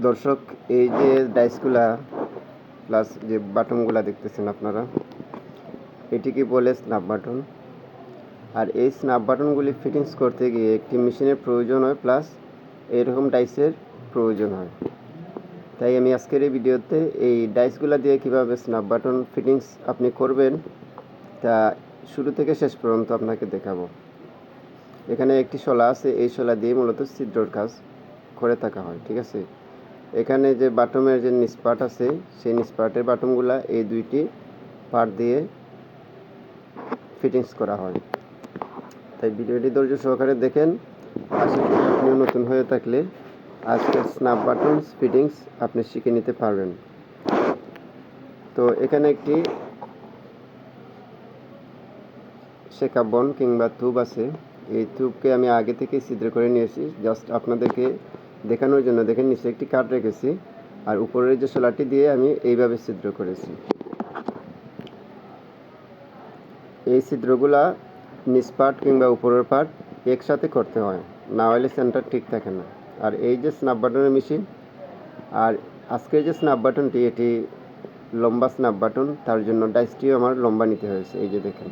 দর্শক, এই যে ডাইসগুলা প্লাস যে বাটনগুলা দেখতেছেন আপনারা এটিকে বলে স্ন্যাপ বাটন আর এই স্ন্যাপ বাটনগুলি ফিটিংস করতে গিয়ে একটি মেশিনের প্রয়োজন হয় প্লাস এরকম ডাইসের প্রয়োজন হয়। তাই আমি আজকের এই ভিডিওতে এই ডাইসগুলা দিয়ে কীভাবে স্ন্যাপ বাটন ফিটিংস আপনি করবেন, তা শুরু থেকে শেষ পর্যন্ত আপনাকে দেখাবো। এখানে একটি শলা আছে, এই শলা দিয়ে মূলত ছিদ্রর কাজ করে থাকা হয়, ঠিক আছে? এখানে যে বাটমের যে নিষ্পাট আছে, সেই নিষ্পাটের বাটমগুলা এই দুইটি পার্ট দিয়ে ফিটিংস করা হয়। তাই ভিডিওটি ধৈর্য সহকারে দেখেন। আশা আপনিও নতুন হয়ে থাকলে আজকের স্ন্যাপ বাটনস ফিটিংস আপনি শিখে নিতে পারবেন। তো এখানে একটি শেখা বন কিংবা থুব আছে। এই থুবকে আমি আগে থেকে ছিদ্র করে নিয়েছি। জাস্ট আপনাদেরকে দেখানোর জন্য, দেখেন নিচে একটি কাঠ রেখেছি, আর উপরের যে শোলাটি দিয়ে আমি এইভাবে ছিদ্র করেছি। এই ছিদ্রগুলা নিচ পার্ট কিংবা উপরের পার্ট একসাথে করতে হয়, না হলে সেন্টার ঠিক থাকে না। আর এই যে স্ন্যাপ বাটনের মেশিন, আর আজকের যে স্ন্যাপ বাটনটি, এটি লম্বা স্ন্যাপ বাটন, তার জন্য ডাইসটিও আমার লম্বা নিতে হয়েছে, এই যে দেখেন।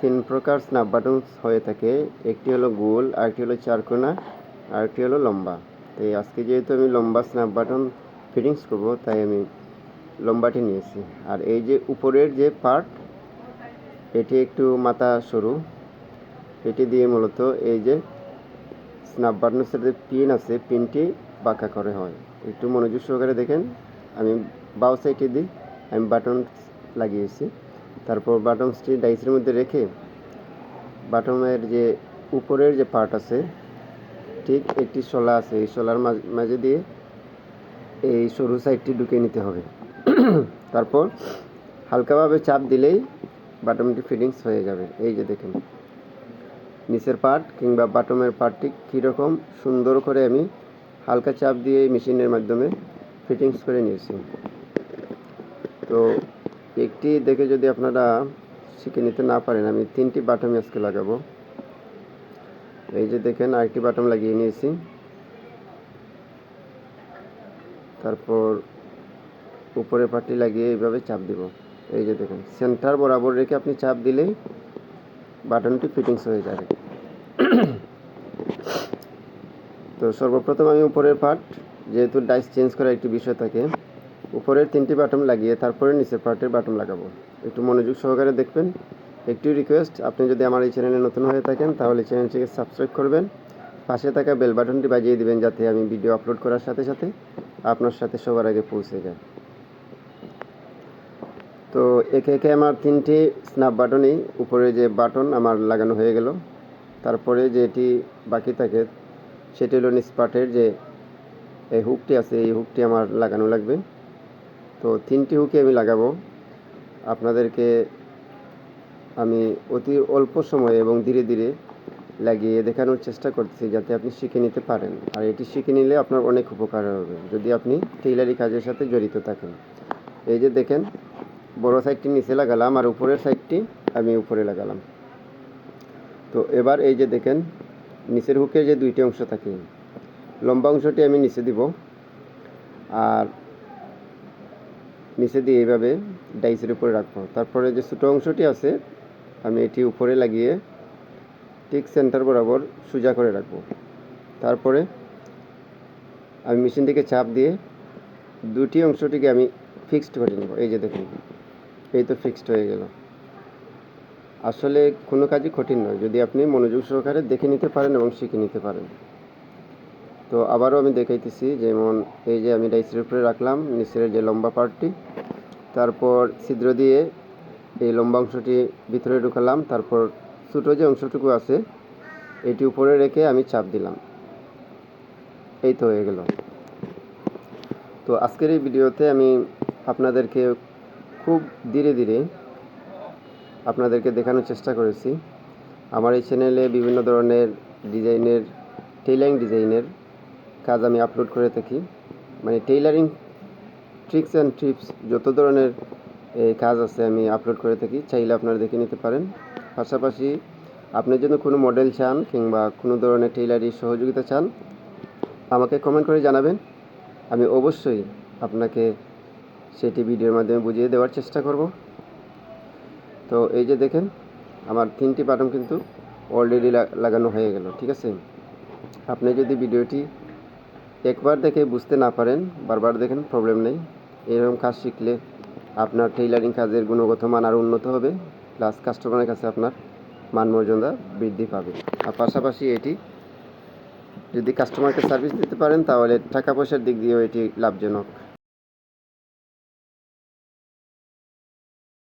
তিন প্রকার স্ন্যাপ বাটন হয়ে থাকে, একটি হলো গোল, আরেকটি হলো চারকোনা আরেকটি হলো লম্বা। তাই আজকে যেহেতু আমি লম্বা স্ন্যাপ বাটন ফিটিংস করব, তাই আমি লম্বাটি নিয়েছি। আর এই যে উপরের যে পার্ট এটি একটু মাথা সরু। এটি দিয়ে মূলত এই যে স্ন্যাপ বাটনের সাথে পিন আছে পিনটি বাঁকা করে হয়। একটু মনোযোগ সহকারে দেখেন। আমি বাউ সাইডে দিই, আমি বাটন লাগিয়েছি। তারপর বাটনসটি ডাইসের মধ্যে রেখে বাটনের যে উপরের যে পার্ট আছে ঠিক একটি শলা আছে, এই শলার মাঝে দিয়ে এই সরু সাইডটি ঢুকিয়ে নিতে হবে। তারপর হালকাভাবে চাপ দিলেই বাটনটি ফিটিংস হয়ে যাবে। এই যে দেখেন, নিচের পার্ট কিংবা বাটমের পার্টটি কীরকম সুন্দর করে আমি হালকা চাপ দিয়ে মেশিনের মাধ্যমে ফিটিংস করে নিয়েছি। তো একটি দেখে যদি আপনারা শিখে নিতে না পারেন, আমি তিনটি বাটম আজকে লাগাবো। এই যে দেখেন আরেকটি বাটন লাগিয়ে নিয়েছি। তারপর উপরে পাটি লাগিয়ে এইভাবে চাপ দিব। এই যে দেখেন সেন্টার বরাবর রেখে আপনি চাপ দিলেই বাটনটি ফিটিংস হয়ে যাবে। তো সর্বপ্রথম আমি উপরের পার্ট যেহেতু ডাইস চেঞ্জ করার একটি বিষয় থাকে, উপরের তিনটি বাটন লাগিয়ে তারপরে নিচের পার্টের বাটন লাগাবো। একটু মনোযোগ সহকারে দেখবেন। একটি রিকোয়েস্ট আপনি যদি আমার এই চ্যানেলে নতুন হয়ে থাকেন, তাহলে চ্যানেলটিকে সাবস্ক্রাইব করবেন। পাশে থাকা বেল বাটনটি বাজিয়ে দিবেন যাতে আমি ভিডিও আপলোড করার সাথে সাথে আপনার সাথে সবার আগে পৌঁছে যায়। তো একে একে আমার তিনটি স্ন্যাপ বাটনই উপরে যে বাটন আমার লাগানো হয়ে গেল, তারপরে যেটি বাকি থাকে, সেটি হলো নিষ্পাটের যে এই হুকটি আছে, এই হুকটি আমার লাগানো লাগবে। তো তিনটি হুকে আমি লাগাবো। আপনাদেরকে আমি অতি অল্প সময়ে এবং ধীরে ধীরে লাগিয়ে দেখানোর চেষ্টা করতেছি যাতে আপনি শিখে নিতে পারেন। আর এটি শিখে নিলে আপনার অনেক উপকার হবে, যদি আপনি টেইলারি কাজের সাথে জড়িত থাকেন। এই যে দেখেন, বড় সাইডটি নিচে লাগালাম আর উপরের সাইডটি আমি উপরে লাগালাম। তো এবার এই যে দেখেন, নিচের হুকের যে দুইটি অংশ থাকে, লম্বা অংশটি আমি নিচে দিব আর নিচে দিয়ে এইভাবে ডাইসের উপরে রাখব। তারপরে যে ছোটো অংশটি আছে আমি এটি উপরে লাগিয়ে ঠিক সেন্টার বরাবর সোজা করে রাখব। তারপরে আমি মেশিনটিকে চাপ দিয়ে দুটি অংশটিকে আমি ফিক্সড করে নেব। এই যে দেখুন, এই তো ফিক্সড হয়ে গেল। আসলে কোনো কাজই কঠিন নয়। যদি আপনি মনোযোগ সহকারে দেখে নিতে পারেন এবং শিখে নিতে পারেন। তো আবারও আমি দেখাইতেছি, যেমন এই যে আমি ডাইসের উপরে রাখলাম, নিচের যে লম্বা পার্টটি তারপর ছিদ্র দিয়ে এই লম্বা অংশটি ভিতরে ঢুকালাম, তারপর ছোটো যে অংশটুকু আছে, এটি উপরে রেখে আমি চাপ দিলাম। এই তো হয়ে গেল। তো আজকের এই ভিডিওতে আমি আপনাদেরকে খুব ধীরে ধীরে আপনাদেরকে দেখানোর চেষ্টা করেছি। আমার এই চ্যানেলে বিভিন্ন ধরনের ডিজাইনের টেইলারিং ডিজাইনের কাজ আমি আপলোড করে থাকি। মানে টেইলারিং ট্রিক্স অ্যান্ড টিপস যত ধরনের এই কাজ আছে আমি আপলোড করে থাকি, চাইলে আপনারা দেখে নিতে পারেন। পাশাপাশি আপনি যদি কোনো মডেল চান কিংবা কোনো ধরনের টেইলারি সহযোগিতা চান, আমাকে কমেন্ট করে জানাবেন। আমি অবশ্যই আপনাকে সেটি ভিডিওর মাধ্যমে বুঝিয়ে দেওয়ার চেষ্টা করব। তো এই যে দেখেন, আমার তিনটি বাটন কিন্তু অলরেডি লাগানো হয়ে গেল, ঠিক আছে? আপনি যদি ভিডিওটি একবার দেখে বুঝতে না পারেন, বারবার দেখেন প্রবলেম নেই। এরকম কাজ শিখলে আপনার টেইলারিং কাজের গুণগত মান আরও উন্নত হবে প্লাস কাস্টমারের কাছে আপনার মান মর্যাদা বৃদ্ধি পাবে। আর পাশাপাশি এটি যদি কাস্টমারকে সার্ভিস দিতে পারেন, তাহলে টাকা পয়সার দিক দিয়েও এটি লাভজনক।